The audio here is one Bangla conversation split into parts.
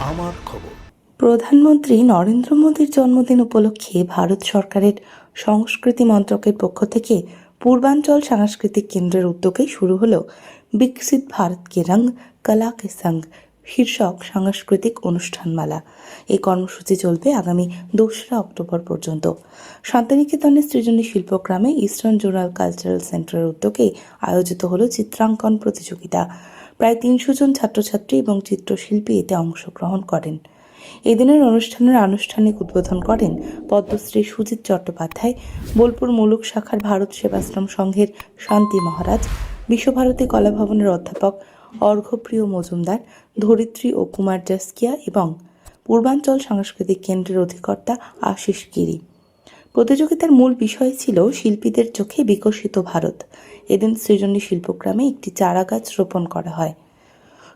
আমার খবর। প্রধানমন্ত্রী নরেন্দ্র মোদীর জন্মদিন উপলক্ষে ভারত সরকারের সংস্কৃতি মন্ত্রকের পক্ষ থেকে পূর্বাঞ্চল সাংস্কৃতিক কেন্দ্রের উদ্যোগে শুরু হলো বিকশিত ভারত কে রঙ, কলা কে সঙ্গ, শীর্ষক সাংস্কৃতিক অনুষ্ঠানমালা। এই কর্মসূচি চলবে আগামী দোসরা অক্টোবর পর্যন্ত। শান্তিনিকেতনের সৃজনী শিল্পগ্রামে ইস্টার্ন জোনাল কালচারাল সেন্টারের উদ্যোগে আয়োজিত হলো চিত্রাঙ্কন প্রতিযোগিতা। প্রায় তিনশো জন ছাত্রছাত্রী এবং চিত্রশিল্পী এতে অংশগ্রহণ করেন। এদিনের অনুষ্ঠানের আনুষ্ঠানিক উদ্বোধন করেন পদ্মশ্রী সুজিত চট্টোপাধ্যায়। বোলপুর মুলুক শাখার ভারত সেবাশ্রম সংঘের শান্তি মহারাজ। বিশ্বভারতী কলাভবনের অধ্যাপক অর্ঘ্যপ্রিয় মজুমদার, ধরিত্রী ও কুমার জাস্কিয়া এবং পূর্বাঞ্চল সাংস্কৃতিক কেন্দ্রের অধিকর্তা আশিস গিরি। প্রতিযোগিতার মূল বিষয় ছিল শিল্পীদের চোখে বিকশিত ভারত। এদিন সৃজনী শিল্পগ্রামে একটি চারা গাছ রোপণ করা হয়।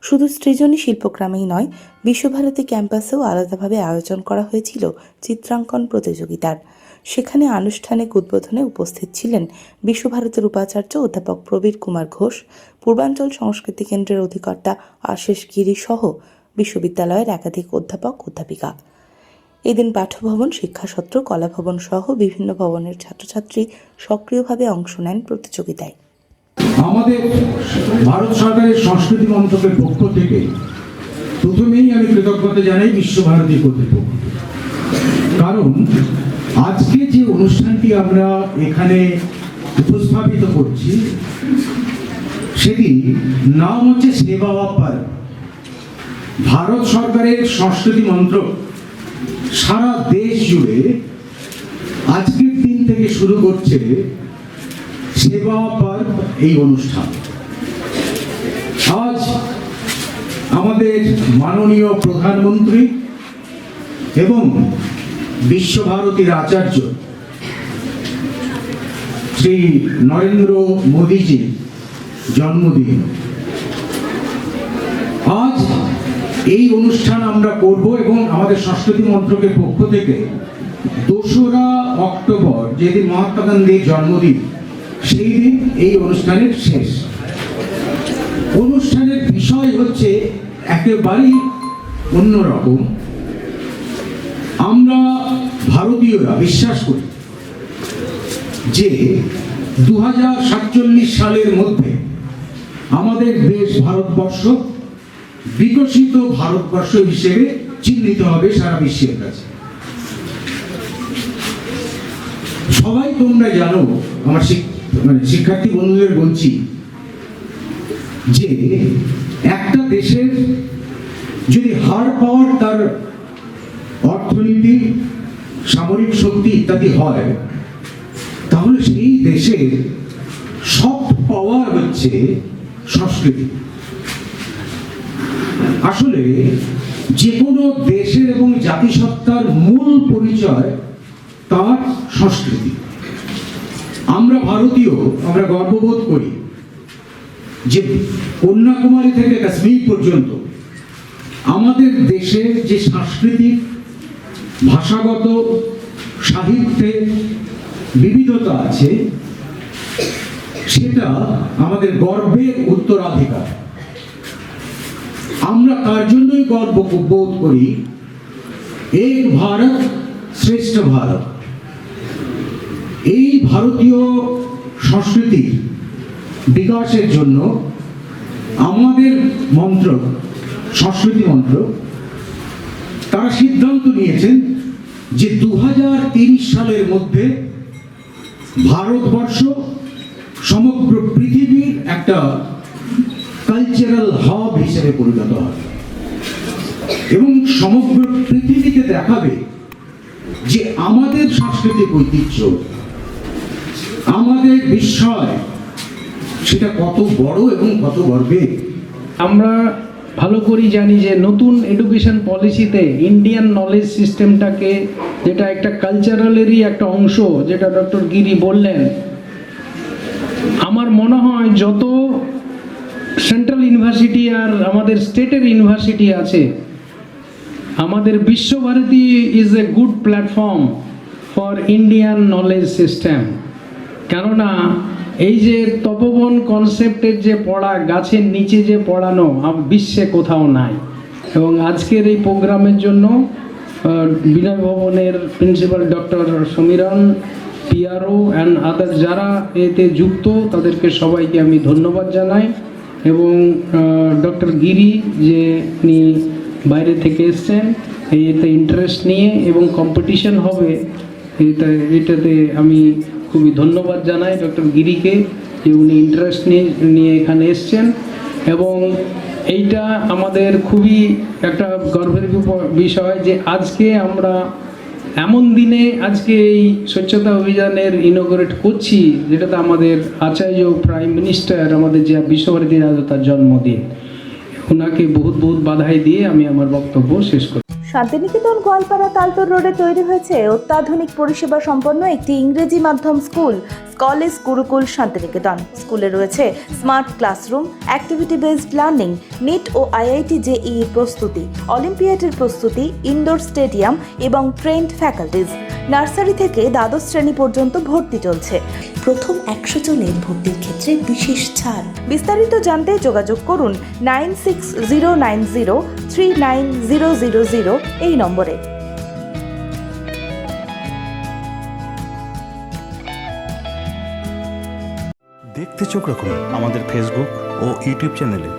শুধু সৃজনী শিল্পগ্রামেই নয়, বিশ্বভারতী ক্যাম্পাসেও আলাদাভাবে আয়োজন করা হয়েছিল চিত্রাঙ্কন প্রতিযোগিতার। সেখানে আনুষ্ঠানিক উদ্বোধনে উপস্থিত ছিলেন বিশ্বভারতীর উপাচার্য অধ্যাপক প্রবীর কুমার ঘোষ, পূর্বাঞ্চল সংস্কৃতি কেন্দ্রের অধিকর্তা আশিস গিরি সহ বিশ্ববিদ্যালয়ের একাধিক অধ্যাপক, অধ্যাপিকা। এদিন পাঠ্যভবন, শিক্ষাসত্র, কলাভবন সহ বিভিন্ন ভবনের ছাত্রছাত্রী সক্রিয়ভাবে অংশ নেন প্রতিযোগিতায়। আমাদের ভারত সরকারের সংস্কৃতি মন্ত্রকের পক্ষ থেকে প্রথমেই আমি কৃতজ্ঞতা জানাই বিশ্বভারতী কর্তৃপক্ষ। কারণ আজকে যে অনুষ্ঠানটি আমরা এখানে উপস্থাপিত করছি, সেটি নাম হচ্ছে সেবা ভারত সরকারের সংস্কৃতি মন্ত্রক সারা দেশ জুড়ে আজকের দিন থেকে শুরু করছে সেবা পার্ক এই অনুষ্ঠান। আজ আমাদের মাননীয় প্রধানমন্ত্রী এবং বিশ্বভারতীর আচার্য শ্রী নরেন্দ্র মোদীজির জন্মদিন। আজ এই অনুষ্ঠান আমরা করব এবং আমাদের সংস্কৃতি মন্ত্রকের পক্ষ থেকে দোসরা অক্টোবর, যেদিন মহাত্মা গান্ধীর জন্মদিন, সেই দিন এই অনুষ্ঠানের শেষ। অনুষ্ঠানের বিষয় হচ্ছে একেবারেই অন্যরকম আমরা ভারতীয়রা বিশ্বাস করি যে দু হাজার সাতচল্লিশ সালের মধ্যে আমাদের দেশ ভারতবর্ষ বিকশিত ভারতবর্ষ হিসেবে চিহ্নিত হবে সারা বিশ্বের কাছে। সবাই তোমরা জানো, আমার মানে শিক্ষার্থী বন্ধুদের বলছি, যে একটা দেশের যদি হার পাওয়ার তার অর্থনীতি, সামরিক শক্তি ইত্যাদি হয়, তাহলে সেই দেশের সফট পাওয়ার হচ্ছে সংস্কৃতি। আসলে যে কোনো দেশের এবং জাতিসত্তার মূল পরিচয় তার সংস্কৃতি। আমরা ভারতীয়, আমরা গর্ববোধ করি যে কন্যাকুমারী থেকে কাশ্মীর পর্যন্ত আমাদের দেশের যে সাংস্কৃতিক, ভাষাগত সাহিত্যে বিবিধতা আছে, সেটা আমাদের গর্বের উত্তরাধিকার। আমরা তার জন্যই গর্ব বোধ করি। এক ভারত শ্রেষ্ঠ ভারত। এই ভারতীয় সংস্কৃতির বিকাশের জন্য আমাদের মন্ত্রক সংস্কৃতি মন্ত্রক তারা সিদ্ধান্ত নিয়েছেন যে দু হাজার তিন সালের মধ্যে ভারতবর্ষ সমগ্র পৃথিবীর একটা কালচারাল হাব হিসেবে পরিণত হবে এবং সমগ্র পৃথিবীকে দেখাবে যে আমাদের সাংস্কৃতিক ঐতিহ্য, আমাদের বিস্ময়, সেটা কত বড় এবং কত গর্বের আমরা ভালো করেই জানি যে নতুন এডুকেশন পলিসিতে ইন্ডিয়ান নলেজ সিস্টেমটাকে যেটা একটা কালচারালেরই একটা অংশ, যেটা ডক্টর গিরি বললেন, আমার মনে হয় যত সেন্ট্রাল ইউনিভার্সিটি আর আমাদের স্টেটের ইউনিভার্সিটি আছে। আমাদের Visva Bharati is a good platform for Indian knowledge system কেননা, এই যে তপবন কনসেপ্টের যে পড়া, গাছের নিচে যে পড়ানো বিশ্বে কোথাও নাই। এবং আজকের এই প্রোগ্রামের জন্য বিনয় ভবনের principal doctor Samiran PRO and other যারা এতে যুক্ত, তাদেরকে সবাইকে আমি ধন্যবাদ জানাই। এবং ডক্টর গিরি যে উনি বাইরে থেকে এসছেন, এতে ইন্টারেস্ট নিয়ে এবং কম্পিটিশন হবে, এটা, এটাতে আমি খুবই ধন্যবাদ জানাই ডক্টর গিরিকে যে উনি ইন্টারেস্ট নিয়ে নিয়ে এখানে এসছেন। এবং এইটা আমাদের খুবই একটা গর্বের বিষয় যে আজকে আমরা এমন দিনে আজকে এই স্বচ্ছতা অভিযানের ইনোগ্রেট করছি, যেটাতে আমাদের আচার্য প্রাইম মিনিস্টার আমাদের যে বিশ্বভারতী রাজা তার জন্মদিন ওনাকে বহুত বহুত বাধাই দিয়ে আমি আমার বক্তব্য শেষ করি শান্তিনিকেতন গোয়ালপাড়া তালতর রোডে তৈরি হয়েছে অত্যাধুনিক পরিষেবা সম্পন্ন একটি ইংরেজি মাধ্যম স্কুল, কলেজ গুরুকুল শান্তিনিকেতন। স্কুলে রয়েছে smart classroom activity based learning NEET ও আইআইটি জেই প্রস্তুতি, অলিম্পিয়াডের প্রস্তুতি ইনডোর স্টেডিয়াম এবং ট্রেন্ড ফ্যাকাল্টিজ নার্সারি থেকে দ্বাদশ শ্রেণি পর্যন্ত ভর্তি চলছে। প্রথম একশো জনের ভর্তির ক্ষেত্রে বিশেষ ছাড়। বিস্তারিত জানতে যোগাযোগ করুন nine six zero nine zero three nine zero zero zero এই নম্বরে। দেখতে চোখ রাখুন আমাদের ফেসবুক ও ইউটিউব চ্যানেলে